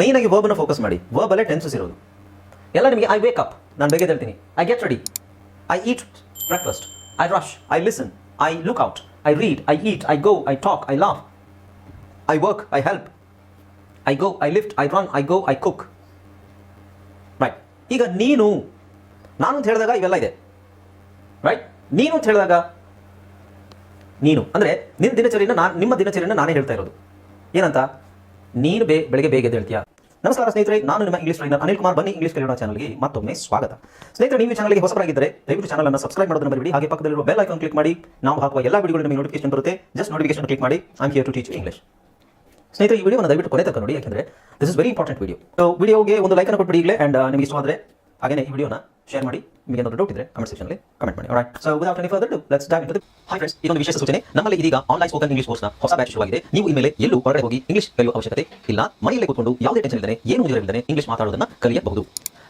Main ಆಗಿ ವರ್ಬ್ನ focus ಮಾಡಿ. ವರ್ಬ್ ಅಲ್ಲೇ ಟೆನ್ಸಸ್ ಇರೋದು. ಎಲ್ಲ ನಿಮಗೆ ಐ ವೇಕ್ ಅಪ್ ನಾನು ಬೇಗ ಹೇಳ್ತೀನಿ I get ready I eat breakfast I rush I listen I look out I read I eat I go I talk I laugh I work I help I go I lift I run I go I cook right ಈಗ ನೀನು, ನಾನು ಅಂತ ಹೇಳಿದಾಗ ಇವೆಲ್ಲ ಇದೆ. Right ನೀನು ಅಂತ ಹೇಳಿದಾಗ ನೀನು. ಅಂದರೆ ನಿನ್ನ ದಿನಚರಿನ ನಾನು, ನಿಮ್ಮ ದಿನಚರಿನ ನಾನೇ ಹೇಳ್ತಾ ಇರೋದು. ಏನಂತ? ನೀನು ಬೇ ಬೆಳಗ್ಗೆ ಬೇಗ ಹೇಳ್ತೀಯಾ ನಮಸ್ಕಾರ ಸ್ನೇಹಿತರೆ, ನಾನು ನಿಮ್ಮ ಇಂಗ್ಲಿಷ್ ಟ್ರೈನರ್ ಅನಿಲ್ ಕುಮಾರ್, ಬನ್ನಿ ಇಂಗ್ಲಿಷ್ ಕಲಿಯೋಣ ಚಾನಲ್ಗೆ ಮತ್ತೊಮ್ಮೆ ಸ್ವಾಗತ. ಸ್ನೇಹಿತರೆ, ನೀವು ಚಾನಲ್ಗೆ ಹೊಸಬರಾಗಿದ್ದರೆ ದಯವಿಟ್ಟು ಚಾನಲ್ ಅನ್ನು ಸಬ್ಸ್ಕ್ರೈಬ್ ಮಾಡೋದನ್ನ ಮರಿಬೇಡಿ. ಹಾಗೆ ಪಕ್ಕದಲ್ಲಿರುವ ಬೆಲ್ ಐಕಾನ್ ಕ್ಲಿಕ್ ಮಾಡಿ. ನಾವು ಹಾಕುವ ಎಲ್ಲ ವಿಡಿಯೋಗಳು ನಿಮಗೆ ನೋಟಿಫಿಕೇಶನ್ ಬರುತ್ತೆ. ಜಸ್ಟ್ ನೋಟಿಫಿಕೇಶನ್ ಕ್ಲಿಕ್ ಮಾಡಿ. I here to teach English ಸ್ನೇಹಿತರೆ, ಈ ವಿಡಿಯೋನ ದಯವಿಟ್ಟು ಕೊನೆ ತನಕ ನೋಡಿ. ಯಾಕಂದ್ರೆ this is very important video ವಿಡಿಯೋಗೆ ಒಂದು ಲೈಕ್ ಅನ್ನು ಕೊಟ್ಬಿಡಿ ಈಗಲೇ. ಅಂಡ್ ನಿಮಗೆ ಇಷ್ಟವಾದರೆ ಹಾಗೆ ಈ ವಿಡಿಯೋನ ಶೇರ್ ಮಾಡಿ. ನಿಮಗೆ ಏನಾದರೂ ಡೌಟ್ ಇದ್ರೆ ಕಮೆಂಟ್ ಸೆಕ್ಷನ್ ಕಮೆಂಟ್ ಮಾಡಿ. Alright so without any further let's dive into hi friends ಇದೊಂದು ವಿಶೇಷ ಸೂಚನೆ. ನಮ್ಮಲ್ಲಿ ಇದೀಗ ಆನ್ಲೈನ್ ಸ್ಪೋಕನ್ ಇಂಗ್ಲಿಷ್ ಕೋರ್ಸ್ನ ಹೊಸ ಬ್ಯಾಚ್ ಶುರುವಾಗಿದೆ. ನೀವು ಇಮೇಲೆ ಎಲ್ಲೂ ಹೊರಗಡೆ ಹೋಗಿ ಇಂಗ್ಲಿಷ್ ಕಲಿಯುವ ಅವಶ್ಯಕತೆ ಇಲ್ಲ. ಮನೆಯಲ್ಲೇ ಕೂತ್ಕೊಂಡು ಯಾವುದೇ ಟೆನ್ಷನ್ ಇಲ್ಲದೆ ಏನು ಇಲ್ಲದೆ ಇಂಗ್ಲಿಷ್ ಮಾತಾಡೋದನ್ನ ಕಲಿಯಬಹುದು.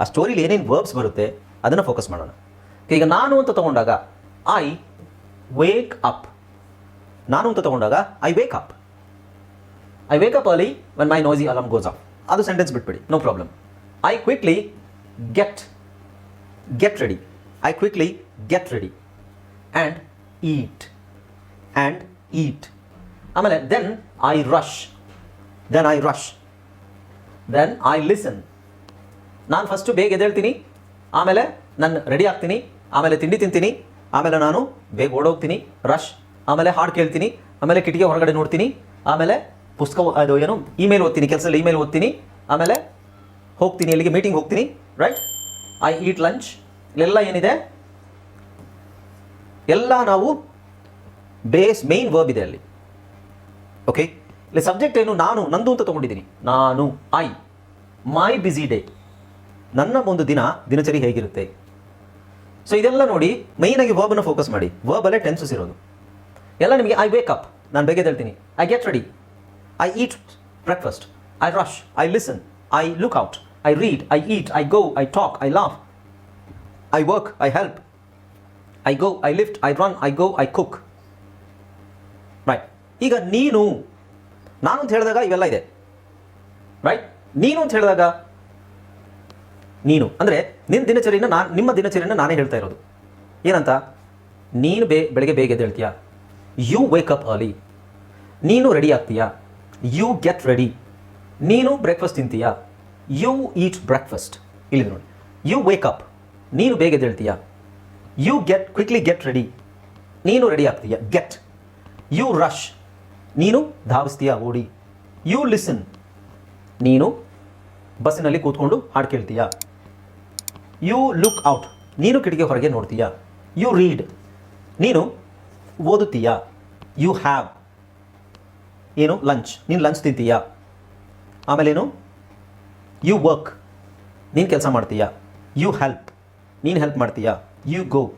ಆ ಸ್ಟೋರಿಲಿ ಏನೇನು ವರ್ಬ್ಸ್ ಬರುತ್ತೆ, ಅದನ್ನು ಫೋಕಸ್ ಮಾಡೋಣ. ಈಗ ನಾನು ಅಂತ ತಗೊಂಡಾಗ ಐ ವೇಕ್ ಅಪ್ ನಾನು ಅಂತ ತಗೊಂಡಾಗ I wake up I wake up early when my noisy alarm goes off ಅದು ಸೆಂಟೆನ್ಸ್ ಬಿಟ್ಬಿಡಿ no problem I quickly get get ready I quickly get ready and eat and eat ಆಮೇಲೆ then I rush then I rush then I listen ನಾನು first ಬೇಗ ಎದ್ದೇಳ್ತೀನಿ, ಆಮೇಲೆ ನಾನು ready ಆಗ್ತೀನಿ, ಆಮೇಲೆ ತಿಂಡಿ ತಿಂತೀನಿ, ಆಮೇಲೆ ನಾನು ಬೇಗ ಓಡೋಗ್ತೀನಿ ರಶ್ ಆಮೇಲೆ ಹಾಡು ಕೇಳ್ತೀನಿ, ಆಮೇಲೆ ಕಿಟಕಿ ಹೊರಗಡೆ ನೋಡ್ತೀನಿ, ಆಮೇಲೆ ಪುಸ್ತಕ ಅದು ಏನು ಇಮೇಲ್ ಓದ್ತೀನಿ, ಕೆಲಸದಲ್ಲಿ ಇಮೇಲ್ ಓದ್ತೀನಿ, ಆಮೇಲೆ ಹೋಗ್ತೀನಿ ಅಲ್ಲಿಗೆ ಮೀಟಿಂಗ್ ಹೋಗ್ತೀನಿ ರೈಟ್ ಐ ಈಟ್ ಲಂಚ್ ಇಲ್ಲೆಲ್ಲ ಏನಿದೆ? ಎಲ್ಲ ನಾವು ಬೇಸ್ ಮೇನ್ ವರ್ಬ್ ಇದೆ ಅಲ್ಲಿ. ಓಕೆ ಇಲ್ಲಿ ಸಬ್ಜೆಕ್ಟ್ ಏನು, ನಾನು, ನಂದು ಅಂತ ತಗೊಂಡಿದ್ದೀನಿ. ನಾನು ಐ ಮೈ ಬಿಸಿ ಡೇ ನನ್ನ ಒಂದು ದಿನ, ದಿನಚರಿ ಹೇಗಿರುತ್ತೆ? ಸೊ ಇದೆಲ್ಲ ನೋಡಿ ಮೈನಾಗಿ ವರ್ಬನ್ನು ಫೋಕಸ್ ಮಾಡಿ. ವರ್ಬ್ ಅಲ್ಲೇ ಟೆನ್ಸಸ್ ಇರೋದು. ಎಲ್ಲ ನಿಮಗೆ ಐ ವೇಕ್ ಅಪ್ ನಾನು ಬೇಗ ಹೇಳ್ತೀನಿ I get ready I eat breakfast I rush I listen I look out I read I eat I go I talk I laugh I work I help I go I lift I run I go I cook right ಈಗ ನೀನು ನಾನು ಅಂತ ಹೇಳಿದಾಗ ಇವೆಲ್ಲ ಇದೆ. Right ನೀನು ಅಂತ ಹೇಳಿದಾಗ ನೀನು. ಅಂದರೆ ನಿನ್ನ ದಿನಚರಿನ ನಾನು ನಿಮ್ಮ ದಿನಚರಿನ ನಾನೇ ಹೇಳ್ತಾ ಇರೋದು. ಏನಂತ? ನೀನು ಬೇ ಬೆಳಗ್ಗೆ ಬೇಗ ಎದ್ದು ಹೇಳ್ತೀಯಾ? ಯು ವೇಕ್ ಅಪ್ ಅರ್ಲಿ ನೀನು ರೆಡಿ ಆಗ್ತೀಯಾ? ಯು ಗೆಟ್ ರೆಡಿ ನೀನು ಬ್ರೇಕ್ಫಾಸ್ಟ್ ತಿಂತೀಯಾ? ಯು ಈಟ್ ಬ್ರೇಕ್ಫಾಸ್ಟ್ ಇಲ್ಲಿ ನೋಡಿ. ಯು ವೇಕ್ ಅಪ್ ನೀನು ಬೇಗ ಎದ್ದು ಹೇಳ್ತೀಯಾ? You get quickly get ready ನೀನು ರೆಡಿ ಆಗ್ತೀಯ? ಗೆಟ್ ಯು ರಶ್ ನೀನು ಧಾವಿಸ್ತೀಯ? ಓಡಿ. ಯು ಲಿಸನ್ ನೀನು ಬಸ್ಸಿನಲ್ಲಿ ಕೂತ್ಕೊಂಡು ಹಾಡು ಕೇಳ್ತೀಯಾ? ಯು ಲುಕ್ ಔಟ್ ನೀನು ಕಿಟಕಿ ಹೊರಗೆ ನೋಡ್ತೀಯಾ? ಯು ರೀಡ್ ನೀನು ಓದುತ್ತೀಯಾ? ಯು ಹ್ಯಾವ್ ಏನು? ಲಂಚ್ ನೀನು ಲಂಚ್ ತಿಂತೀಯಾ? ಆಮೇಲೇನು? ಯು ವರ್ಕ್ ನೀನು ಕೆಲಸ ಮಾಡ್ತೀಯಾ? ಯು ಹೆಲ್ಪ್ ನೀನು ಹೆಲ್ಪ್ ಮಾಡ್ತೀಯಾ? ಯು ಗೋ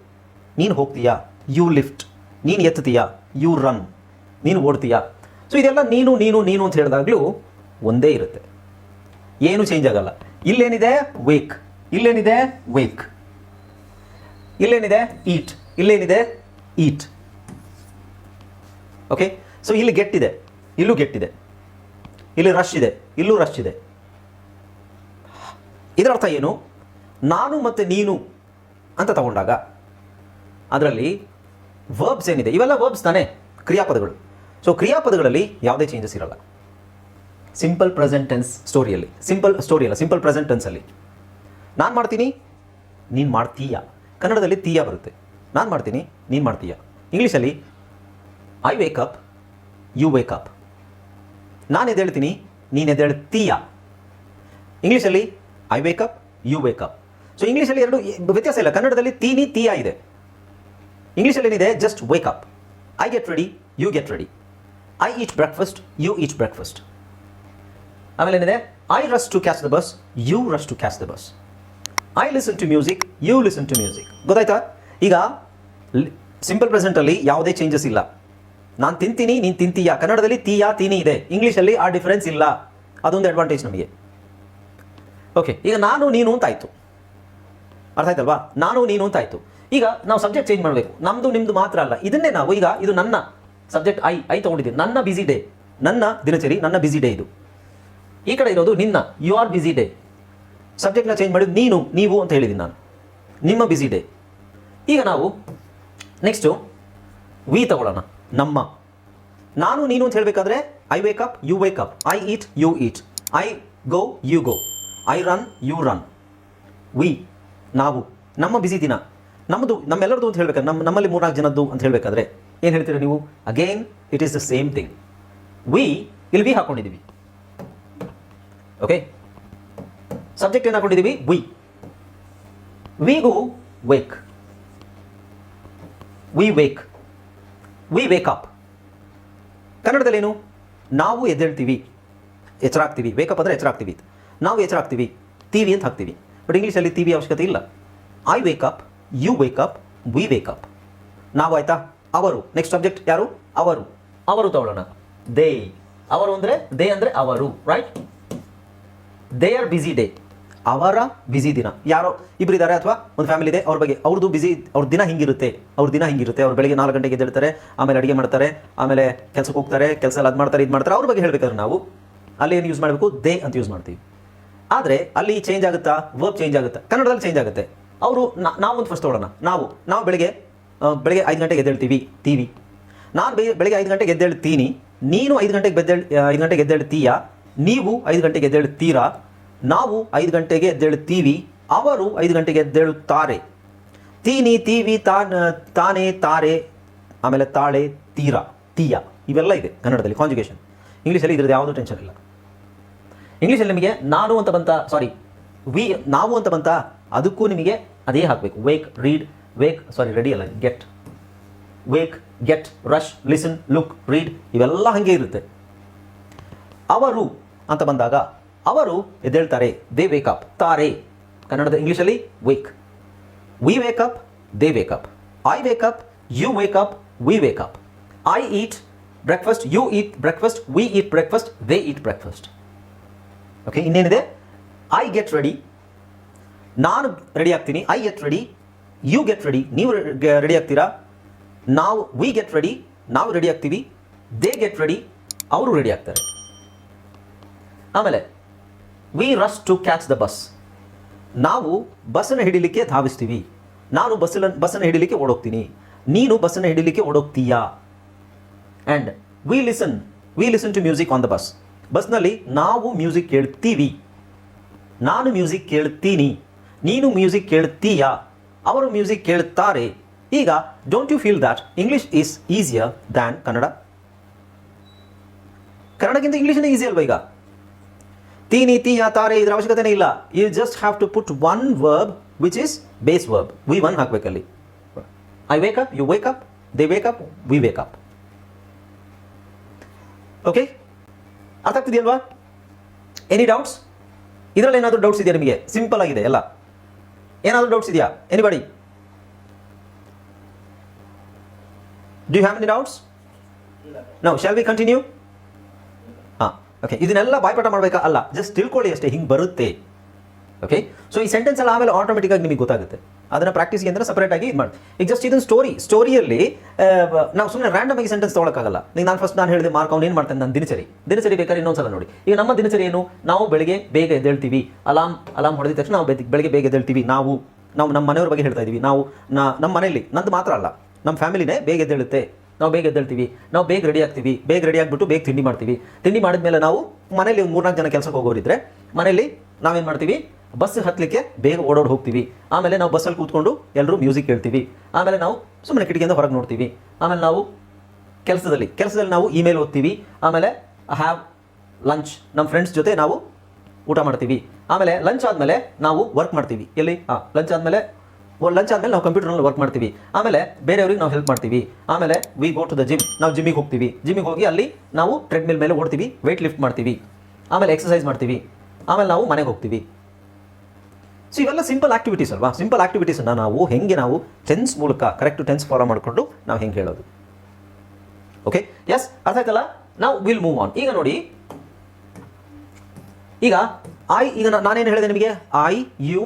ನೀನು ಹೋಗ್ತೀಯಾ? ಯು ಲಿಫ್ಟ್ ನೀನು ಎತ್ತುತ್ತೀಯಾ? ಯು ರನ್ ನೀನು ಓಡ್ತೀಯಾ? ಸೊ ಇದೆಲ್ಲ ನೀನು ನೀನು ನೀನು ಅಂತ ಹೇಳಿದಾಗಲೂ ಒಂದೇ ಇರುತ್ತೆ. ಏನು ಚೇಂಜ್ ಆಗಲ್ಲ. ಇಲ್ಲೇನಿದೆ? ವೇಕ್ ಇಲ್ಲೇನಿದೆ? ವೇಕ್ ಇಲ್ಲೇನಿದೆ? ಈಟ್ ಇಲ್ಲೇನಿದೆ? ಈಟ್ ಓಕೆ ಸೊ ಇಲ್ಲಿ ಗೆಟ್ಟಿದೆ ಇಲ್ಲೂ ಗೆಟ್ಟಿದೆ ಇಲ್ಲಿ ರಶ್ ಇದೆ. ಇಲ್ಲೂ ರಶ್ ಇದೆ. ಇದರ ಅರ್ಥ ಏನು? ನಾನು ಮತ್ತು ನೀನು ಅಂತ ತಗೊಂಡಾಗ ಅದರಲ್ಲಿ ವರ್ಬ್ಸ್ ಏನಿದೆ? ಇವೆಲ್ಲ ವರ್ಬ್ಸ್ ತಾನೇ? ಕ್ರಿಯಾಪದಗಳು. ಸೊ ಕ್ರಿಯಾಪದಗಳಲ್ಲಿ ಯಾವುದೇ ಚೇಂಜಸ್ ಇರಲ್ಲ. ಸಿಂಪಲ್ ಪ್ರೆಸೆಂಟೆನ್ಸ್ ಸ್ಟೋರಿಯಲ್ಲಿ ಸಿಂಪಲ್ ಸ್ಟೋರಿ ಅಲ್ಲ. ಸಿಂಪಲ್ ಪ್ರೆಸೆಂಟ್ ಟೆನ್ಸಲ್ಲಿ ನಾನು ಮಾಡ್ತೀನಿ, ನೀನು ಮಾಡ್ತೀಯ. ಕನ್ನಡದಲ್ಲಿ ತೀಯ ಬರುತ್ತೆ. ನಾನು ಮಾಡ್ತೀನಿ, ನೀನು ಮಾಡ್ತೀಯ. ಇಂಗ್ಲೀಷಲ್ಲಿ I wake up you wake up ನಾನು ಎದ್ದೇಳ್ತೀನಿ, ನೀನು ಎದ್ದೇಳ್ತೀಯ. ಇಂಗ್ಲೀಷಲ್ಲಿ I wake up you wake up so ಇಂಗ್ಲೀಷಲ್ಲಿ ಎರಡು ವ್ಯತ್ಯಾಸ ಇಲ್ಲ. ಕನ್ನಡದಲ್ಲಿ ತೀನಿ, ತೀಯ ಇದೆ. ಇಂಗ್ಲೀಷಲ್ಲಿ ಏನಿದೆ? Just wake up I get ready you get ready I eat breakfast you eat breakfast ಆಮೇಲೆ ಏನಿದೆ? I rush to catch the bus you rush to catch the bus I listen to music you listen to music ಗೊತ್ತಾಯ್ತಾ? ಈಗ simple ಪ್ರೆಸೆಂಟಲ್ಲಿ ಯಾವುದೇ changes ಇಲ್ಲ. ನಾನು ತಿಂತೀನಿ, ನೀನು ತಿಂತೀಯಾ? ಕನ್ನಡದಲ್ಲಿ ತೀಯಾ, ತೀನಿ ಇದೆ. ಇಂಗ್ಲೀಷಲ್ಲಿ ಆ ಡಿಫರೆನ್ಸ್ ಇಲ್ಲ. ಅದೊಂದು ಅಡ್ವಾಂಟೇಜ್ ನಮಗೆ. ಓಕೆ ಈಗ ನಾನು, ನೀನು ಅಂತ ಆಯಿತು. ಅರ್ಥ ಆಯ್ತಲ್ವಾ? ನಾನು, ನೀನು ಅಂತ ಆಯಿತು. ಈಗ ನಾವು ಸಬ್ಜೆಕ್ಟ್ ಚೇಂಜ್ ಮಾಡಬೇಕು. ನಮ್ಮದು ನಿಮ್ಮದು ಮಾತ್ರ ಅಲ್ಲ. ಇದನ್ನೇ ನಾವು ಈಗ ಇದು ನನ್ನ ಸಬ್ಜೆಕ್ಟ್ ಐ ಐ ತೊಗೊಂಡಿದ್ದೀನಿ. ನನ್ನ ಬಿಸಿ ಡೇ ನನ್ನ ದಿನಚರಿ, ನನ್ನ ಬಿಸಿ ಡೇ ಇದು. ಈ ಕಡೆ ಇರೋದು ನಿನ್ನ. ಯು ಆರ್ ಬಿಸಿ ಡೇ ಸಬ್ಜೆಕ್ಟ್ನ ಚೇಂಜ್ ಮಾಡಿದ್ದು ನೀನು, ನೀವು ಅಂತ ಹೇಳಿದ್ದೀನಿ ನಾನು. ನಿಮ್ಮ ಬಿಸಿ ಡೇ ಈಗ ನಾವು ನೆಕ್ಸ್ಟು ವಿ ತಗೊಳ್ಳೋಣ. ನಮ್ಮ. ನಾನು, ನೀನು ಅಂತ ಹೇಳಬೇಕಾದ್ರೆ I wake up you wake up I eat you eat I go you go I run you run we ನಾವು. ನಮ್ಮ ಬಿಸಿ ದಿನ. ನಮ್ಮದು, ನಮ್ಮೆಲ್ಲರದು ಅಂತ ಹೇಳಬೇಕಾದ್ರೆ ನಮ್ಮ ನಮ್ಮಲ್ಲಿ ಮೂರ್ನಾಲ್ಕು ಜನದ್ದು ಅಂತ ಹೇಳಬೇಕಾದ್ರೆ, ಏನು ಹೇಳ್ತೀರಾ ನೀವು? Again it is the same thing we ಇಲ್ಲಿ ವಿ ಹಾಕ್ಕೊಂಡಿದ್ದೀವಿ ಓಕೆ ಸಬ್ಜೆಕ್ಟ್ ಏನು ಹಾಕೊಂಡಿದ್ದೀವಿ we ವಿಗೂ wake we wake we wake up ಕನ್ನಡದಲ್ಲೇನು? ನಾವು ಎದ್ದೇಳ್ತೀವಿ, ಎಚ್ಚರಾಗ್ತೀವಿ. ವೇಕಪ್ ಅಂದರೆ ಎಚ್ಚರಾಗ್ತೀವಿ. ನಾವು ಎಚ್ಚರಾಗ್ತೀವಿ, ತೀವಿ ಅಂತ ಹಾಕ್ತೀವಿ. ಬಟ್ ಇಂಗ್ಲೀಷಲ್ಲಿ ತೀವಿ ಅವಶ್ಯಕತೆ ಇಲ್ಲ. I wake up you wake up we wake up ನಾವು ಆಯ್ತಾ? ಅವರು. ನೆಕ್ಸ್ಟ್ ಸಬ್ಜೆಕ್ಟ್ ಯಾರು? ಅವರು. ಅವರು ತಗೊಳ್ಳೋಣ. ದೇ ಅವರು ಅಂದರೆ ದೇ ಅಂದರೆ ಅವರು right they are busy day ಅವರ ಬಿಸಿ ದಿನ. ಯಾರೋ ಇಬ್ಬರಿದ್ದಾರೆ ಅಥವಾ ಒಂದು ಫ್ಯಾಮಿಲಿ ಇದೆ, ಅವ್ರ ಬಗ್ಗೆ ಅವ್ರದ್ದು ಬಿಸಿ ಅವ್ರ ದಿನ ಹಿಂಗಿರುತ್ತೆ. ಅವ್ರ ದಿನ ಹಿಂಗಿರುತ್ತೆ. ಅವ್ರು ಬೆಳಿಗ್ಗೆ ನಾಲ್ಕು ಗಂಟೆಗೆ ಎದ್ದೇಳ್ತಾರೆ, ಆಮೇಲೆ ಅಡುಗೆ ಮಾಡ್ತಾರೆ, ಆಮೇಲೆ ಕೆಲಸಕ್ಕೆ ಹೋಗ್ತಾರೆ, ಕೆಲಸ ಅದು ಮಾಡ್ತಾರೆ, ಇದು ಮಾಡ್ತಾರೆ. ಅವ್ರ ಬಗ್ಗೆ ಹೇಳಬೇಕಾದ್ರೆ ನಾವು ಅಲ್ಲಿ ಏನು ಯೂಸ್ ಮಾಡಬೇಕು? ದೇ ಅಂತ ಯೂಸ್ ಮಾಡ್ತೀವಿ. ಆದರೆ ಅಲ್ಲಿ ಚೇಂಜ್ ಆಗುತ್ತಾ? ವರ್ಕ್ ಚೇಂಜ್ ಆಗುತ್ತಾ? ಕನ್ನಡದಲ್ಲಿ ಚೇಂಜ್ ಆಗುತ್ತೆ. ಅವರು ನಾವು ಒಂದು ಫಸ್ಟ್ ತೊಗೊಳ್ಳೋಣ ನಾವು ನಾವು ಬೆಳಿಗ್ಗೆ ಬೆಳಿಗ್ಗೆ ಐದು ಗಂಟೆಗೆ ಎದ್ದೇಳ್ತೀವಿ ತೀವಿ ನಾನು ಬೆಳಿಗ್ಗೆ ಐದು ಗಂಟೆಗೆ ಎದ್ದೇಳ್ತೀನಿ. ನೀನು ಐದು ಗಂಟೆಗೆ ಬೆದ್ದೇಳ್ ಐದು ಗಂಟೆಗೆ ಎದ್ದೇಳ್ತೀಯಾ? ನೀವು ಐದು ಗಂಟೆಗೆ ಎದ್ದೇಳ್ತೀರಾ? ನಾವು ಐದು ಗಂಟೆಗೆ ಎದ್ದೇಳುತ್ತೀವಿ, ಅವರು ಐದು ಗಂಟೆಗೆ ಎದ್ದೇಳುತ್ತಾರೆ. ತೀನಿ, ತೀವಿ, ತಾನ, ತಾನೇ, ತಾರೆ, ಆಮೇಲೆ ತಾಳೆ, ತೀರ, ತೀಯ, ಇವೆಲ್ಲ ಇದೆ ಕನ್ನಡದಲ್ಲಿ ಕಾಂಜುಗೇಷನ್ ಇಂಗ್ಲೀಷಲ್ಲಿ ಇದ್ರದ್ದು ಯಾವುದೂ ಟೆನ್ಷನ್ ಇಲ್ಲ. ಇಂಗ್ಲೀಷಲ್ಲಿ ನಿಮಗೆ ನಾನು ಅಂತ ಬಂತ ಸಾರಿ ವಿ ನಾವು ಅಂತ ಬಂತ, ಅದಕ್ಕೂ ನಿಮಗೆ ಅದೇ ಹಾಕಬೇಕು. Wake read wake sorry ready ಅಲ್ಲ get wake get rush listen look read ಇವೆಲ್ಲ ಹಾಗೆ ಇರುತ್ತೆ. ಅವರು ಅಂತ ಬಂದಾಗ ಅವರು ಎದ್ದೇಳ್ತಾರೆ ದೇ ವೇಕ್ ಅಪ್ ತಾರೆ, ಕನ್ನಡದ ಇಂಗ್ಲೀಷಲ್ಲಿ wake we wake up they wake up I wake up you wake up we wake up I eat breakfast you eat breakfast we eat breakfast they eat breakfast okay ಇನ್ನೇನಿದೆ? I get ready ನಾನು ready ಆಗ್ತೀನಿ. I get ready you get ready ನೀವು ready ಆಗ್ತೀರಾ? ನಾವು we get ready ನಾವು ready ಆಗ್ತೀವಿ. They get ready ಅವರು ready ಆಗ್ತಾರೆ. ಆಮೇಲೆ we rush to catch the bus ನಾವು ಬಸ್ಸನ್ನು ಹಿಡಿಲಿಕ್ಕೆ ಧಾವಿಸ್ತೀವಿ. ನಾನು ಬಸ್ಸನ್ನು ಬಸ್ಸನ್ನು ಹಿಡಿಲಿಕ್ಕೆ ಓಡೋಗ್ತೀನಿ. ನೀನು ಬಸ್ಸನ್ನು ಹಿಡಿಲಿಕ್ಕೆ ಓಡೋಗ್ತೀಯಾ? And we listen we listen to music on the bus ಬಸ್ನಲ್ಲಿ ನಾವು ಮ್ಯೂಸಿಕ್ ಕೇಳ್ತೀವಿ. ನಾನು ಮ್ಯೂಸಿಕ್ ಕೇಳ್ತೀನಿ. ನೀನು ಮ್ಯೂಸಿಕ್ ಕೇಳ್ತೀಯಾ? ಅವರು ಮ್ಯೂಸಿಕ್ ಕೇಳ್ತಾರೆ. ಈಗ don't you feel that English is easier than Kannada ಕನ್ನಡಕ್ಕಿಂತ ಇಂಗ್ಲೀಷನೇ ಈಸಿ ಅಲ್ವಾ ಈಗ? ತೀನಿ ತೀ ತಾರೆ ಇದ್ರ ಅವಶ್ಯಕತೆನೇ ಇಲ್ಲ. You just have to put one verb which is base verb V one ಹಾಕಬೇಕಲ್ಲಿ. I wake up you wake up they wake up we up okay ಅರ್ಥ ಆಗ್ತಿದೆಯಲ್ವಾ? ಎನಿ ಡೌಟ್ಸ್ ಇದರಲ್ಲಿ ಏನಾದರೂ ಡೌಟ್ಸ್ ಇದೆಯಾ ನಿಮಗೆ? ಸಿಂಪಲ್ ಆಗಿದೆ, ಎಲ್ಲ. ಏನಾದರೂ ಡೌಟ್ಸ್ ಇದೆಯಾ? Anybody do you have any doubts now shall we continue okay ಇದನ್ನೆಲ್ಲ ಬಾಯ್ಪಾಠ ಮಾಡಬೇಕಾ? ಅಲ್ಲ ಜಸ್ಟ್ ತಿಳ್ಕೊಳ್ಳಿ ಅಷ್ಟೇ, ಹಿಂಗೆ ಬರುತ್ತೆ. ಓಕೆ ಸೊ ಈ ಸೆಂಟೆನ್ಸ್ ಎಲ್ಲ ಆಮೇಲೆ ಆಟೋಮೆಟಿಕ್ ಆಗಿ ನಿಮಗೆ ಗೊತ್ತಾಗುತ್ತೆ. ಅದನ್ನು ಅಂದರೆ ಸಪರೇಟ್ ಆಗಿ ಇದು ಮಾಡಿ. ಈಗ ಜಸ್ಟ್ ಇದನ್ನು ಸ್ಟೋರಿ ಸ್ಟೋರಿಯಲ್ಲಿ ನಾವು ಸುಮ್ಮನೆ ರ್ಯಾಂಡಮ್ ಆಗಿ ಸೆಂಟೆನ್ಸ್ ತೊಗೊಳಕ್ಕಾಗಲ್ಲ. ಈಗ ನಾನು ಫಸ್ಟ್ ನಾನು ಹೇಳಿದೆ ಮಾರ್ಕ್ ಅವ್ನು ಏನು ಮಾಡ್ತಾನೆ? ನನ್ನ ದಿನಚರಿ. ದಿನಚರಿ ಬೇಕಾದ್ರೆ ಇನ್ನೊಂದ್ಸಲ ನೋಡಿ. ಈಗ ನಮ್ಮ ದಿನಚರಿ ಏನು? ನಾವು ಬೆಳಿಗ್ಗೆ ಬೇಗ ಎದ್ದೇಳ್ತೀವಿ. ಅಲಾಮ್ ಅಲಾಮ್ ಹೊಡೆದ ತಕ್ಷಣ ನಾವು ಬೆಳಗ್ಗೆ ಬೇಗ ಎದ್ದೇಳ್ತೀವಿ. ನಾವು ನಾವು ನಮ್ಮ ಮನೆಯವ್ರ ಬಗ್ಗೆ ಹೇಳ್ತಾ ಇದೀವಿ. ನಾವು ನಮ್ಮ ಮನೆಯಲ್ಲಿ, ನಂದು ಮಾತ್ರ ಅಲ್ಲ. ನಮ್ಮ ಫ್ಯಾಮಿಲಿನೇ ಬೇಗ ಎದ್ದೇಳುತ್ತೆ. ನಾವು ಬೇಗ ಎದ್ದೇಳ್ತೀವಿ, ನಾವು ಬೇಗ ರೆಡಿ ಆಗ್ತೀವಿ, ಬೇಗ ರೆಡಿ ಆಗಿಬಿಟ್ಟು ಬೇಗ ತಿಂಡಿ ಮಾಡ್ತೀವಿ. ತಿಂಡಿ ಮಾಡಿದ್ಮೇಲೆ ನಾವು ಮನೇಲಿ ಒಂದು ಮೂರ್ನಾಲ್ಕು ಜನ ಕೆಲಸಕ್ಕೆ ಹೋಗೋರಿದ್ರೆ ಮನೇಲಿ ನಾವೇನು ಮಾಡ್ತೀವಿ? ಬಸ್ ಹತ್ತಲಿಕ್ಕೆ ಬೇಗ ಓಡೋಡಿ ಹೋಗ್ತೀವಿ. ಆಮೇಲೆ ನಾವು ಬಸ್ಸಲ್ಲಿ ಕೂತ್ಕೊಂಡು ಎಲ್ಲರೂ ಮ್ಯೂಸಿಕ್ ಕೇಳ್ತೀವಿ. ಆಮೇಲೆ ನಾವು ಸುಮ್ಮನೆ ಕಿಟಕಿಯಿಂದ ಹೊರಗೆ ನೋಡ್ತೀವಿ. ಆಮೇಲೆ ನಾವು ಕೆಲಸದಲ್ಲಿ ಕೆಲಸದಲ್ಲಿ ನಾವು ಇಮೇಲ್ ಓದ್ತೀವಿ. ಆಮೇಲೆ ಹ್ಯಾವ್ ಲಂಚ್ ನಮ್ಮ ಫ್ರೆಂಡ್ಸ್ ಜೊತೆ ನಾವು ಊಟ ಮಾಡ್ತೀವಿ. ಆಮೇಲೆ ಲಂಚ್ ಆದಮೇಲೆ ನಾವು ವರ್ಕ್ ಮಾಡ್ತೀವಿ. ಎಲ್ಲಿ? ಹಾಂ ಲಂಚ್ ಆದಮೇಲೆ ಲಂಚ್ ಆದಮೇಲೆ ನಾವು ಕಂಪ್ಯೂಟರ್ನಲ್ಲಿ ವರ್ಕ್ ಮಾಡ್ತೀವಿ. ಆಮೇಲೆ ಬೇರೆಯವ್ರಿಗೆ ನಾವು ಹೆಲ್ಪ್ ಮಾಡ್ತೀವಿ. ಆಮೇಲೆ we go to the gym ನಾವು ಜಿಮ್ಮಿಗೆ ಹೋಗ್ತೀವಿ. ಜಿಮ್ಮಿಗೆ ಹೋಗಿ ಅಲ್ಲಿ ನಾವು ಟ್ರೆಡ್ಮಿಲ್ ಮೇಲೆ ಓಡ್ತೀವಿ ವೆಯ್ಟ್ ಲಿಫ್ಟ್ ಮಾಡ್ತೀವಿ. ಆಮೇಲೆ ಎಕ್ಸಸೈಸ್ ಮಾಡ್ತೀವಿ. ಆಮೇಲೆ ನಾವು ಮನೆಗೆ ಹೋಗ್ತೀವಿ. ಸೊ ಇವೆಲ್ಲ ಸಿಂಪಲ್ ಆಕ್ಟಿವಿಟೀಸ್ ಅಲ್ವಾ? ಸಿಂಪಲ್ ಆಕ್ಟಿವಿಟೀಸನ್ನು ನಾವು ಹೆಂಗೆ ನಾವು ಟೆನ್ಸ್ ಮೂಲಕ ಕರೆಕ್ಟ್ ಟೆನ್ಸ್ ಫಾಲೋ ಮಾಡಿಕೊಂಡು ನಾವು ಹೆಂಗೆ ಹೇಳೋದು? ಓಕೆ ಎಸ್ ಅರ್ಥ ಆಯ್ತಲ್ಲ? ನಾವು ವಿಲ್ ಮೂವ್ ಆನ್ ಈಗ ನೋಡಿ. ಈಗ ಐ ಈಗ ನಾನೇನು ಹೇಳಿದೆ ನಿಮಗೆ? ಐ ಯು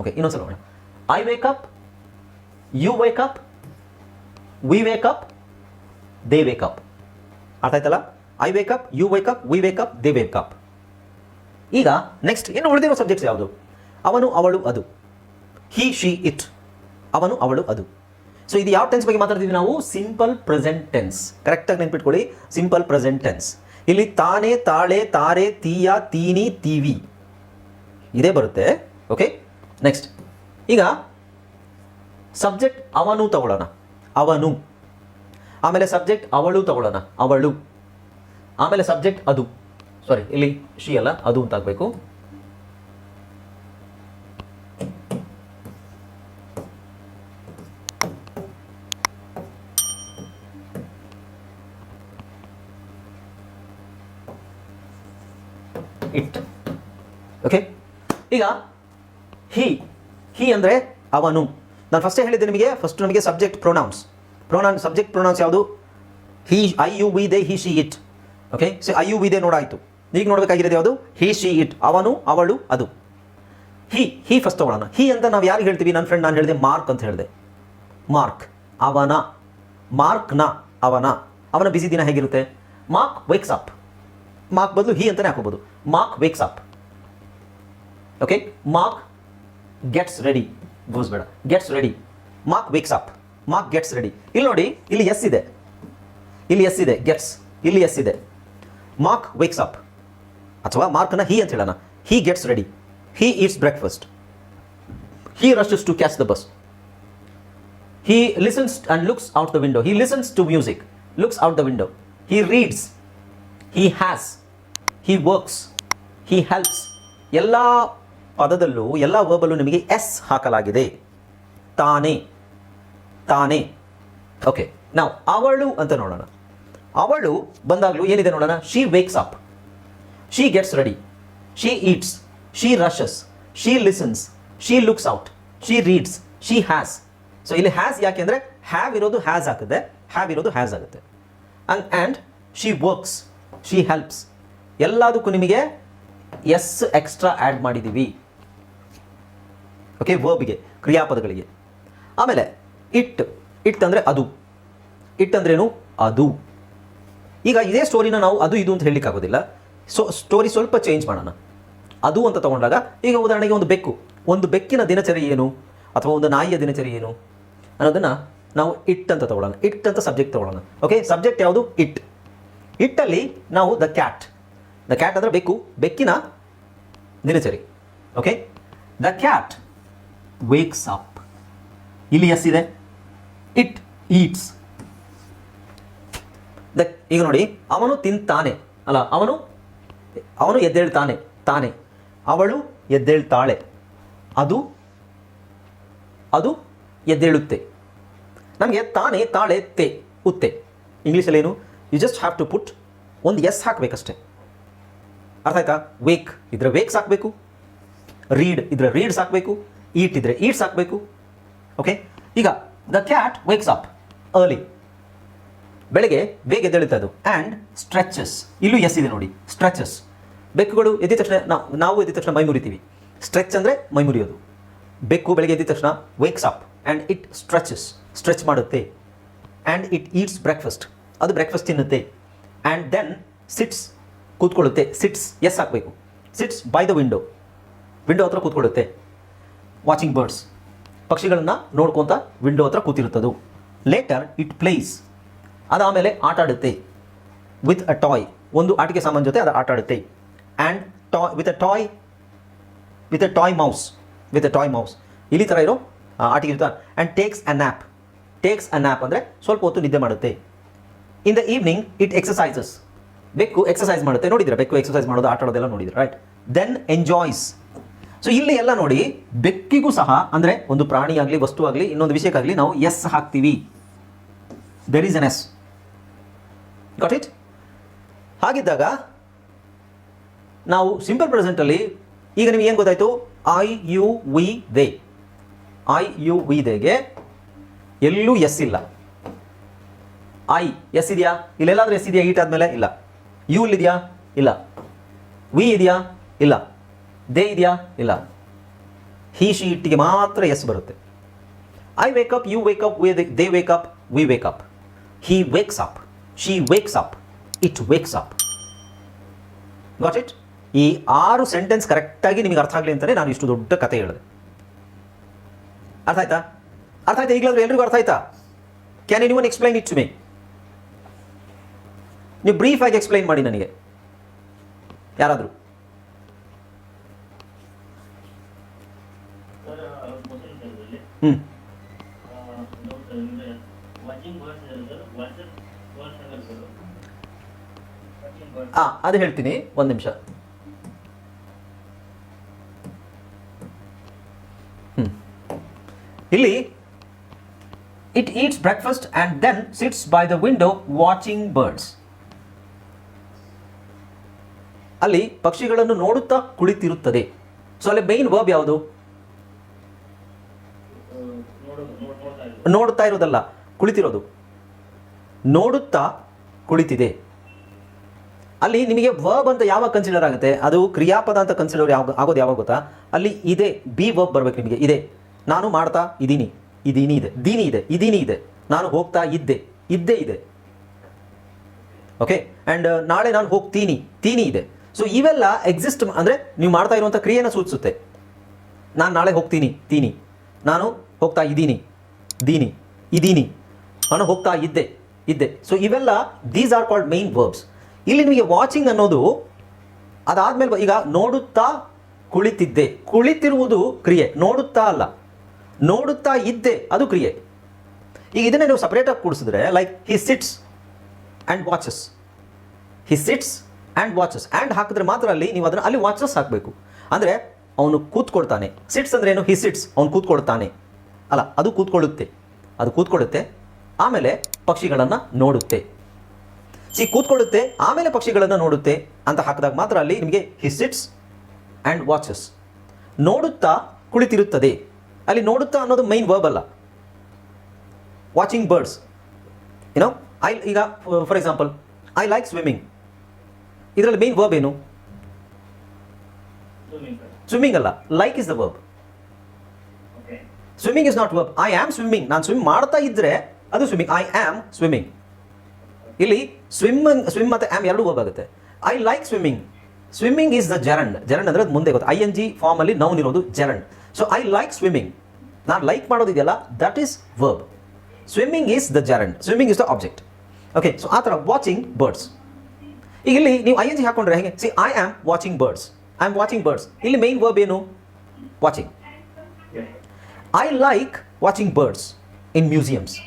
ಓಕೆ ಇನ್ನೊಂದ್ಸಲ ನೋಡೋಣ. I wake up you wake up we wake up they wake up ಅರ್ಥ ಆಯ್ತಲ್ಲ? I wake up you wake up we wake up they up ಈಗ ನೆಕ್ಸ್ಟ್ ಇನ್ನು ಉಳಿದಿರೋ ಸಬ್ಜೆಕ್ಟ್ಸ್ ಯಾವುದು? ಅವನು, ಅವಳು, ಅದು. ಹಿ ಶಿ ಇಟ್ ಅವನು, ಅವಳು, ಅದು. ಸೊ ಇದು ಯಾವ ಟೆನ್ಸ್ ಬಗ್ಗೆ ಮಾತಾಡ್ತೀವಿ ನಾವು? ಸಿಂಪಲ್ ಪ್ರೆಸೆಂಟ್ ಟೆನ್ಸ್ ಕರೆಕ್ಟಾಗಿ ನೆನ್ಪಿಟ್ಕೊಳ್ಳಿ. ಸಿಂಪಲ್ ಪ್ರೆಸೆಂಟ್ ಟೆನ್ಸ್ ಇಲ್ಲಿ ತಾನೇ, ತಾಳೆ, ತಾರೆ, ತೀಯ, ತೀನಿ, ತೀವಿ. ಇದೇ ಬರುತ್ತೆ. ಓಕೆ ನೆಕ್ಸ್ಟ್ ಈಗ ಸಬ್ಜೆಕ್ಟ್ ಅವನು ತಗೊಳ್ಳೋಣ. ಅವನು. ಆಮೇಲೆ ಸಬ್ಜೆಕ್ಟ್ ಅವಳು ತಗೊಳ್ಳೋಣ. ಅವಳು. ಆಮೇಲೆ ಸಬ್ಜೆಕ್ಟ್ ಅದು. ಸಾರಿ ಇಲ್ಲಿ ಶಿ ಅಲ್ಲ, ಅದು ಅಂತ ಆಗಬೇಕು. ಇಟ್ ಓಕೆ ಈಗ ಹಿ ಹಿ ಅಂದರೆ ಅವನು. ನಾನು ಫಸ್ಟೇ ಹೇಳಿದ್ದೆ ನಿಮಗೆ ಫಸ್ಟ್ ನಮಗೆ subject pronouns pronoun subject pronouns ಯಾವುದು? He I you we they he she it okay so I you we they ನೋಡಾಯಿತು. ಈಗ ನೋಡಬೇಕಾಗಿರೋದು ಯಾವುದು? ಹಿ ಶಿ ಇಟ್ ಅವನು, ಅವಳು, ಅದು. ಹಿ ಹಿ ಫಸ್ಟ್ ತಗೊಳ್ಳೋಣ. ಹಿ ಅಂತ ನಾವು ಯಾರಿಗೆ ಹೇಳ್ತೀವಿ? ನನ್ನ ಫ್ರೆಂಡ್ ನಾನು ಹೇಳಿದೆ, ಮಾರ್ಕ್ ಅಂತ ಹೇಳಿದೆ. ಮಾರ್ಕ್, ಅವನ. ಮಾರ್ಕ್ನ, ಅವನ. ಅವನ ಬಿಸಿ ದಿನ ಹೇಗಿರುತ್ತೆ? ಮಾರ್ಕ್ ವೇಕ್ಸ್ ಅಪ್ ಮಾರ್ಕ್ ಬದಲು ಹಿ ಅಂತಲೇ ಹಾಕೋಬೋದು. Mark wakes up okay Mark gets ready goes ಬೇಡ. Gets ready Mark wakes up Mark gets ready ಇಲ್ಲಿ ನೋಡಿ, ಇಲ್ಲಿ ಎಸ್ ಇದೆ. ಇಲ್ಲಿ ಎಸ್ ಇದೆ. ಗೆಟ್ಸ್ ಇಲ್ಲಿ ಎಸ್ ಇದೆ. ಮಾರ್ಕ್ ವೇಕ್ಸ್ ಅಪ್ ಅಥವಾ ಮಾರ್ಕ್ನ ಹಿ ಅಂತ ಹೇಳೋಣ. He gets ready he eats breakfast he rushes to catch the bus he listens and looks out the window he listens to music looks out the window he reads he has. He works he helps ಎಲ್ಲ ಪದದಲ್ಲೂ ಎಲ್ಲ ವರ್ಬಲ್ಲೂ ನಿಮಗೆ S ಹಾಕಲಾಗಿದೆ. ತಾನೇ. ತಾನೇ. Okay ನಾವು ಅವಳು ಅಂತ ನೋಡೋಣ. ಅವಳು ಬಂದಾಗಲೂ ಏನಿದೆ ನೋಡೋಣ? She wakes up she gets ready she eats she rushes she listens she looks out she reads she has so ಇಲ್ಲಿ ಹ್ಯಾಸ್ ಯಾಕೆ ಅಂದರೆ ಹ್ಯಾವ್ ಇರೋದು ಹ್ಯಾಸ್ ಆಗುತ್ತೆ. ಹ್ಯಾವ್ ಇರೋದು ಹ್ಯಾಸ್ ಆಗುತ್ತೆ. And and she works she helps ಎಲ್ಲದಕ್ಕೂ ನಿಮಗೆ S extra add ಮಾಡಿದ್ದೀವಿ. ಓಕೆ ವರ್ಬ್ಗೆ ಕ್ರಿಯಾಪದಗಳಿಗೆ. ಆಮೇಲೆ ಇಟ್ ಇಟ್ ಅಂದರೆ ಅದು. ಇಟ್ ಅಂದ್ರೇನು? ಅದು. ಈಗ ಇದೇ ಸ್ಟೋರಿನ ನಾವು ಅದು, ಇದು ಅಂತ ಹೇಳಲಿಕ್ಕಾಗೋದಿಲ್ಲ ಸೊ ಸ್ಟೋರಿ ಸ್ವಲ್ಪ ಚೇಂಜ್ ಮಾಡೋಣ. ಅದು ಅಂತ ತಗೊಂಡಾಗ, ಈಗ ಉದಾಹರಣೆಗೆ ಒಂದು ಬೆಕ್ಕು. ಒಂದು ಬೆಕ್ಕಿನ ದಿನಚರಿ ಏನು? ಅಥವಾ ಒಂದು ನಾಯಿಯ ದಿನಚರಿ ಏನು? ಅನ್ನೋದನ್ನು ನಾವು ಇಟ್ ಅಂತ ತಗೊಳ್ಳೋಣ. ಇಟ್ ಅಂತ ಸಬ್ಜೆಕ್ಟ್ ತಗೊಳ್ಳೋಣ. ಓಕೆ ಸಬ್ಜೆಕ್ಟ್ ಯಾವುದು? ಇಟ್ ಇಟ್ಟಲ್ಲಿ ನಾವು ದ ಕ್ಯಾಟ್ ದ ಕ್ಯಾಟ್ ಅಂದರೆ ಬೆಕ್ಕು. ಬೆಕ್ಕಿನ ದಿನಚರಿ. Okay the cat wakes up ಇಲ್ಲಿ ಎಸ್ ಇದೆ. ಇಟ್ ಈಟ್ಸ್ ದ ಈಗ ನೋಡಿ, ಅವನು ತಿಂತಾನೆ. ಅಲ್ಲ, ಅವನು ಅವನು ಎದ್ದೇಳ್ತಾನೆ, ತಾನೆ. ಅವಳು ಎದ್ದೇಳ್ತಾಳೆ. ಅದು ಅದು ಎದ್ದೇಳುತ್ತೆ. ನಮಗೆ ತಾನೆ, ತಾಳೆ, ತೆ, ಉತ್ತೆ. ಇಂಗ್ಲೀಷಲ್ಲಿ ಏನು you just have to put ಒಂದು ಎಸ್ ಹಾಕಬೇಕಷ್ಟೆ. ಅರ್ಥ ಆಯ್ತಾ? ವೇಕ್ ಇದ್ರೆ ವೇಕ್ಸ್ ಹಾಕಬೇಕು. ರೀಡ್ ಇದ್ರೆ ರೀಡ್ಸ್ ಹಾಕಬೇಕು. ಈಟ್ ಇದ್ರೆ ಈಟ್ಸ್ ಹಾಕಬೇಕು. ಓಕೆ ಈಗ the cat wakes up early ಬೆಳಗ್ಗೆ ಬೇಗ ಅದು. ಆ್ಯಂಡ್ ಸ್ಟ್ರೆಚಸ್ ಇಲ್ಲೂ ಎಸ್ ಇದೆ ನೋಡಿ. ಸ್ಟ್ರೆಚಸ್ ಬೆಕ್ಕುಗಳು ಎದ್ದ ತಕ್ಷಣ ನಾವು ನಾವು ಎದ್ದ ತಕ್ಷಣ ಮೈ ಮುರಿತೀವಿ. ಸ್ಟ್ರೆಚ್ ಅಂದರೆ ಮೈ ಮುರಿಯೋದು. ಬೆಕ್ಕು ಬೆಳಗ್ಗೆ ಎದ್ದ ತಕ್ಷಣ wakes up and it stretches stretch ಮಾಡುತ್ತೆ. ಆ್ಯಂಡ್ ಇಟ್ ಈಟ್ಸ್ ಬ್ರೇಕ್ಫಾಸ್ಟ್ ಅದು ಬ್ರೇಕ್ಫಾಸ್ಟ್ ತಿನ್ನುತ್ತೆ. ಆ್ಯಂಡ್ ದೆನ್ ಸಿಟ್ಸ್ ಕೂತ್ಕೊಳ್ಳುತ್ತೆ. ಸಿಟ್ಸ್ ಎಸ್ ಹಾಕಬೇಕು. Sits by the window window ಹತ್ರ ಕೂತ್ಕೊಳ್ಳುತ್ತೆ. ವಾಚಿಂಗ್ ಬರ್ಡ್ಸ್ ಪಕ್ಷಿಗಳನ್ನು ನೋಡ್ಕೊತ ವಿಂಡೋ ಹತ್ರ ಕೂತಿರುತ್ತದು. ಲೇಟರ್ ಇಟ್ ಪ್ಲೇಸ್ ಅದಾದಮೇಲೆ ಆಟ ಆಡುತ್ತೆ ವಿತ್ ಅ ಟಾಯ್ ಒಂದು ಆಟಿಕೆ ಸಾಮಾನು ಜೊತೆ ಅದು ಆಟ ಆಡುತ್ತೆ and toy with a toy with a toy mouse with a toy mouse ಇಲ್ಲಿ ಥರ ಇರೋ ಆಟಿಕೆ ಜೊತೆ and takes a nap takes a nap ಅಂದರೆ ಸ್ವಲ್ಪ ಹೊತ್ತು ನಿದ್ದೆ ಮಾಡುತ್ತೆ. In the evening it exercises ಬೆಕ್ಕು ಎಕ್ಸಸೈಸ್ ಮಾಡುತ್ತೆ. ನೋಡಿದ್ರೆ ಬೆಕ್ಕು ಎಕ್ಸಸೈಸ್ ಮಾಡೋದು ಆಟ ಆಡೋದೆಲ್ಲ ನೋಡಿದ್ರೆ ರೈಟ್ ದೆನ್ ಎಂಜಾಯ್ಸ್ ಸೊ ಇಲ್ಲಿ ಎಲ್ಲ ನೋಡಿ, ಬೆಕ್ಕಿಗೂ ಸಹ, ಅಂದರೆ ಒಂದು ಪ್ರಾಣಿ ಆಗಲಿ, ವಸ್ತು ಆಗಲಿ, ಇನ್ನೊಂದು ವಿಷಯಕ್ಕಾಗಲಿ ನಾವು ಎಸ್ ಹಾಕ್ತೀವಿ. There is N S got it ಹಾಗಿದ್ದಾಗ, ನಾವು ಸಿಂಪಲ್ ಪ್ರೆಸೆಂಟಲ್ಲಿ ಈಗ ನಿಮ್ಗೆ ಏನು ಗೊತ್ತಾಯ್ತು? I you we they I you we ದೇಗೆ ಎಲ್ಲೂ ಎಸ್ ಇಲ್ಲ. ಐ ಎಸ್ ಇದೆಯಾ? ಇಲ್ಲೆಲ್ಲಾದರೂ ಎಸ್ ಇದೆಯಾ? ಈಟ್ ಆದಮೇಲೆ? ಇಲ್ಲ. ಯು ಇಲ್ಲಿದೆಯಾ? ಇಲ್ಲ. ವಿ ಇದೆಯಾ? ಇಲ್ಲ. ದೇ ಇದೆಯಾ? ಇಲ್ಲ. ಹೀ, ಶಿ, ಇಟ್ಟಿಗೆ ಮಾತ್ರ ಎಸ್ ಬರುತ್ತೆ. I wake up you wake up we they wake up we up he wakes up she wakes up it wakes up got it ಈ ಆರು ಸೆಂಟೆನ್ಸ್ ಕರೆಕ್ಟಾಗಿ ನಿಮಗೆ ಅರ್ಥ ಆಗಲಿ ಅಂತಲೇ ನಾನು ಇಷ್ಟು ದೊಡ್ಡ ಕತೆ ಹೇಳಿದೆ. ಅರ್ಥ ಆಯ್ತಾ? ಅರ್ಥ ಆಯ್ತಾ? ಈಗಲಾದ್ರೂ ಎಲ್ರಿಗೂ ಅರ್ಥ ಆಯ್ತಾ? Can any one explain it to me ನೀವು ಬ್ರೀಫ್ ಆಗಿ ಎಕ್ಸ್ಪ್ಲೈನ್ ಮಾಡಿ ನನಗೆ. ಯಾರಾದರೂ ಸರ್ ಕ್ವಶನ್ ಇದರಲ್ಲಿ ಹ್ಞೂ ಡೌಟ್ ಅಂದರೆ ವಾಚಿಂಗ್ ಬರ್ಡ್ಸ್ ಇದೆ ಸರ್ ವಾಚರ್ ಬರ್ಡ್ಸ್ ಅಂದ್ರೆ ಸರ್ ವಾಚಿಂಗ್ ಬರ್ಡ್ಸ್ ಆ, ಅದು ಹೇಳ್ತೀನಿ, ಒಂದು ನಿಮಿಷ. ಇಲ್ಲಿ it eats breakfast and then sits by the window watching birds ಅಲ್ಲಿ ಪಕ್ಷಿಗಳನ್ನು ನೋಡುತ್ತಾ ಕುಳಿತಿರುತ್ತದೆ. ಸೊ ಅಲ್ಲಿ ಮೈನ್ ವರ್ಬ್ ಯಾವುದು ನೋಡೋದು ನೋಡ್ ನೋಡ್ತಾ ಇದ್ದಾರೆ ನೋಡುತ್ತಾ ಇರೋದಲ್ಲ ಕುಳಿತಿರೋದು. ನೋಡುತ್ತಾ ಕುಳಿತಿದೆ. ಅಲ್ಲಿ ನಿಮಗೆ ವರ್ಬ್ ಅಂತ ಯಾವಾಗ ಕನ್ಸಿಡರ್ ಆಗುತ್ತೆ? ಅದು ಕ್ರಿಯಾಪದ ಅಂತ ಕನ್ಸಿಡರ್ ಯಾವ ಆಗೋದು ಯಾವಾಗ ಗೊತ್ತಾ? ಅಲ್ಲಿ ಇದೆ ಬಿ ವರ್ಬ್ ಬರಬೇಕು ನಿಮಗೆ. ಇದೆ. ನಾನು ಮಾಡ್ತಾ ಇದ್ದೀನಿ. ಇದೀನಿ ಇದೆ. ದೀನಿ ಇದೆ. ಇದೀನಿ ಇದೆ. ನಾನು ಹೋಗ್ತಾ ಇದ್ದೆ. ಇದ್ದೇ ಇದೆ. ಓಕೆ ಆ್ಯಂಡ್ ನಾಳೆ ನಾನು ಹೋಗ್ತೀನಿ. ತೀನಿ ಇದೆ. ಸೊ ಇವೆಲ್ಲ ಎಕ್ಸಿಸ್ಟ್ ಅಂದರೆ ನೀವು ಮಾಡ್ತಾ ಇರುವಂಥ ಕ್ರಿಯೆನ ಸೂಚಿಸುತ್ತೆ. ನಾನು ನಾಳೆ ಹೋಗ್ತೀನಿ. ತೀನಿ. ನಾನು ಹೋಗ್ತಾ ಇದ್ದೀನಿ. ದೀನಿ ಇದೀನಿ ನಾನು ಹೋಗ್ತಾ ಇದ್ದೆ ಇದ್ದೆ. ಸೊ ಇವೆಲ್ಲ these are called main verbs ಇಲ್ಲಿ ನಿಮಗೆ ವಾಚಿಂಗ್ ಅನ್ನೋದು, ಅದಾದ್ಮೇಲೆ ಈಗ ನೋಡುತ್ತಾ ಕುಳಿತಿದ್ದೆ. ಕುಳಿತಿರುವುದು ಕ್ರಿಯೆ. ನೋಡುತ್ತಾ ಅಲ್ಲ. ನೋಡುತ್ತಾ ಇದ್ದೆ, ಅದು ಕ್ರಿಯೆ. ಈಗ ಇದನ್ನೇ ನೀವು ಸಪ್ರೇಟಾಗಿ ಕೂಡಿಸಿದ್ರೆ like he sits and watches he sits and watches and ಹಾಕಿದ್ರೆ ಮಾತ್ರ ಅಲ್ಲಿ ನೀವು ಅದನ್ನು ಅಲ್ಲಿ ವಾಚಸ್ ಹಾಕಬೇಕು. ಅಂದರೆ, ಅವನು ಕೂತ್ಕೊಳ್ತಾನೆ. ಸಿಟ್ಸ್ ಅಂದ್ರೆ ಏನು? ಹಿ ಸಿಟ್ಸ್ ಅವನು ಕೂತ್ಕೊಳ್ತಾನೆ. ಅಲ್ಲ ಅದು ಕೂತ್ಕೊಳ್ಳುತ್ತೆ. ಅದು ಕೂತ್ಕೊಳ್ಳುತ್ತೆ ಆಮೇಲೆ ಪಕ್ಷಿಗಳನ್ನು ನೋಡುತ್ತೆ. ಸಿ ಕೂತ್ಕೊಳ್ಳುತ್ತೆ ಆಮೇಲೆ ಪಕ್ಷಿಗಳನ್ನು ನೋಡುತ್ತೆ ಅಂತ ಹಾಕಿದಾಗ ಮಾತ್ರ ಅಲ್ಲಿ ನಿಮಗೆ ಹಿ ಸಿಟ್ಸ್ ಆ್ಯಂಡ್ ವಾಚಸ್ ನೋಡುತ್ತಾ ಕುಳಿತಿರುತ್ತದೆ. ಅಲ್ಲಿ ನೋಡುತ್ತಾ ಅನ್ನೋದು ಮೈನ್ ವರ್ಬ್ ಅಲ್ಲ. ವಾಚಿಂಗ್ ಬರ್ಡ್ಸ್ ಏನೋ ಐ ಈಗ for example I like swimming ಇದರಲ್ಲಿ ಮೈನ್ ವರ್ಬ್ ಏನು? ಸ್ವಿಮ್ಮಿಂಗ್ ಅಲ್ಲ like is the verb swimming is not verb I am swimming ನಾನು ಸ್ವಿಮ್ ಮಾಡ್ತಾ ಇದ್ರೆ ಅದು ಸ್ವಿಮ್ಮಿಂಗ್ ಐ ಆಮ್ ಸ್ವಿಮ್ಮಿಂಗ್ ಇಲ್ಲಿ ಸ್ವಿಮ್ಮಿಂಗ್ ಸ್ವಿಮ್ ಮತ್ತು ಆಮ್ ಎರಡು ವರ್ಬ್ ಆಗುತ್ತೆ I like swimming swimming is the gerund gerund ಅಂದರೆ ಅದು ಮುಂದೆ ಗೊತ್ತು. ಐ ಎನ್ ಜಿ ಫಾರ್ಮಲ್ಲಿ ಇರೋದು gerund so I like swimming ನಾನು like ಮಾಡೋದಿದೆಯಲ್ಲ that is verb swimming is the gerund swimming is the object okay so ಆ ಥರ ವಾಚಿಂಗ್ ಬರ್ಡ್ಸ್ ಈಗ ಇಲ್ಲಿ ನೀವು ಐ ಎನ್ ಜಿ ಹಾಕೊಂಡ್ರೆ ಹೇಗೆ? See I am watching birds I am watching birds ಇಲ್ಲಿ main verb ಏನು? Watching I like watching birds in museums.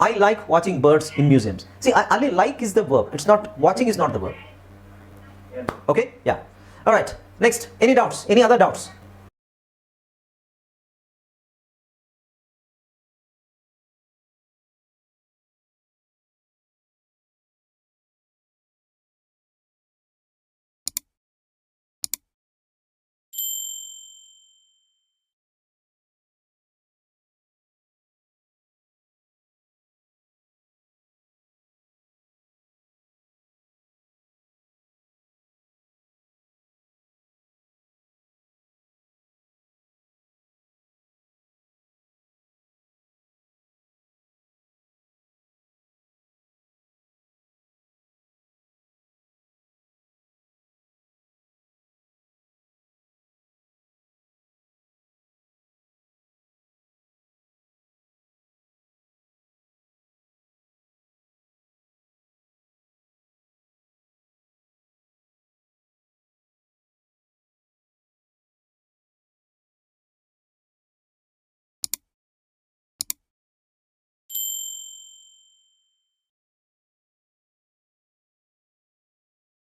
I like watching birds in museums. See, I, only like is the verb. It's not, watching is not the verb. Okay? Yeah. All right. Next. Any doubts? Any other doubts?